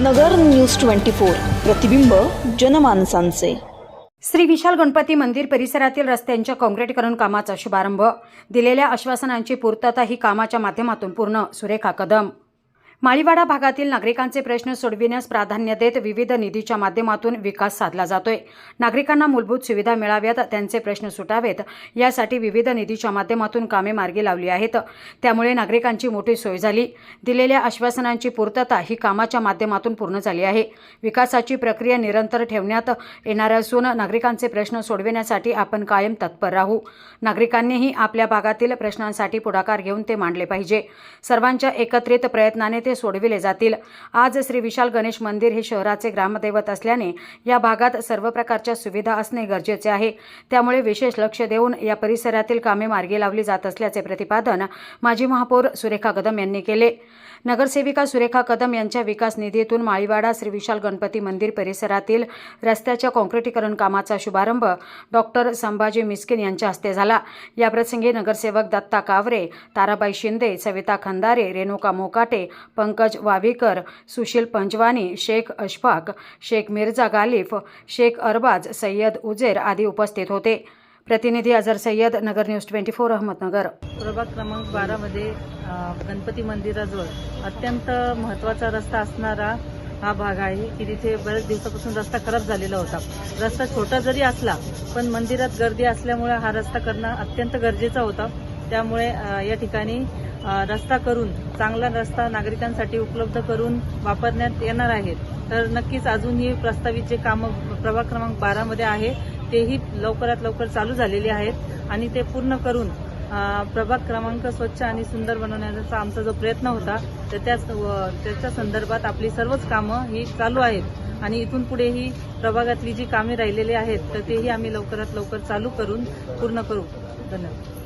नगर news twenty four. प्रतिबिंब जनमानसांचे. श्री विशाल गणपती मंदिर परिसरातील रस्त्यांच्या काँक्रीटीकरण कामाचा शुभारंभ. दिलेल्या आश्वासनांची पूर्तता ही कामाच्या माध्यमातून पूर्ण सुरेखा कदम. माळीवाडा भागातील नागरिकांचे प्रश्न सोडविण्यास प्राधान्य देत विविध निधीच्या माध्यमातून विकास साधला जातोय. नागरिकांना मूलभूत सुविधा मिळाव्यात त्यांचे प्रश्न सुटावेत यासाठी विविध निधीच्या माध्यमातून कामे मार्गी लावली आहेत. त्यामुळे नागरिकांची मोठी सोय झाली. दिलेल्या आश्वासनांची पूर्तता ही कामाच्या माध्यमातून पूर्ण झाली आहे. विकासाची प्रक्रिया निरंतर ठेवण्यात येणार असून नागरिकांचे प्रश्न सोडविण्यासाठी आपण कायम तत्पर राहू. नागरिकांनीही आपल्या भागातील प्रश्नांसाठी पुढाकार घेऊन ते मांडले पाहिजे. सर्वांच्या एकत्रित प्रयत्नाने ते सोडविले जातील. आज श्री विशाल गणेश मंदिर हे शहराचे ग्रामदैवत असल्याने या भागात सर्व प्रकारच्या सुविधा असणे गरजेचे आहे. त्यामुळे विशेष लक्ष देऊन या परिसरातील कामे मार्गी लावली जात असल्याचे प्रतिपादन माजी महापौर सुरेखा कदम यांनी केले. नगरसेविका सुरेखा कदम यांच्या विकास निधीतून माळीवाडा श्री विशाल गणपती मंदिर परिसरातील रस्त्याच्या काँक्रीटीकरण कामाचा शुभारंभ डॉक्टर संभाजी मिस्किन यांच्या हस्ते झाला. याप्रसंगी नगरसेवक दत्ता कावरे ताराबाई शिंदे सविता खंदारे रेणुका मोकाटे पंकज वावीकर सुशील पंजवानी शेख अशफाक शेख मिर्झा गालिफ शेख अरबाज सय्यद उजेर आदी उपस्थित होते. प्रतिनिधी Azhar Sayyed Nagar news twenty four Ahmednagar. प्रभाग क्रमांक बारामध्ये गणपती मंदिराजवळ अत्यंत महत्त्वाचा रस्ता असणारा हा भाग आहे की तिथे बऱ्याच दिवसापासून रस्ता खराब झालेला होता. रस्ता छोटा जरी असला पण मंदिरात गर्दी असल्यामुळे हा रस्ता करणं अत्यंत गरजेचा होता. त्यामुळे या ठिकाणी रस्ता करून चांगला रस्ता नागरिकांसाठी उपलब्ध करून वापरण्यात येणार आहेत. तर नक्कीच अजूनही प्रस्तावित जे कामं प्रभाग क्रमांक बारामध्ये आहे तेही लवकरात लवकर चालू झालेली आहेत आणि ते पूर्ण करून प्रभाग क्रमांक स्वच्छ आणि सुंदर बनवण्याचा आमचा जो प्रयत्न होता तर त्याच त्याच्या संदर्भात आपली सर्वच कामं ही चालू आहेत. आणि इथून पुढेही प्रभागातली जी कामे राहिलेली आहेत तर तेही आम्ही लवकरात लवकर चालू करून पूर्ण करू. धन्यवाद.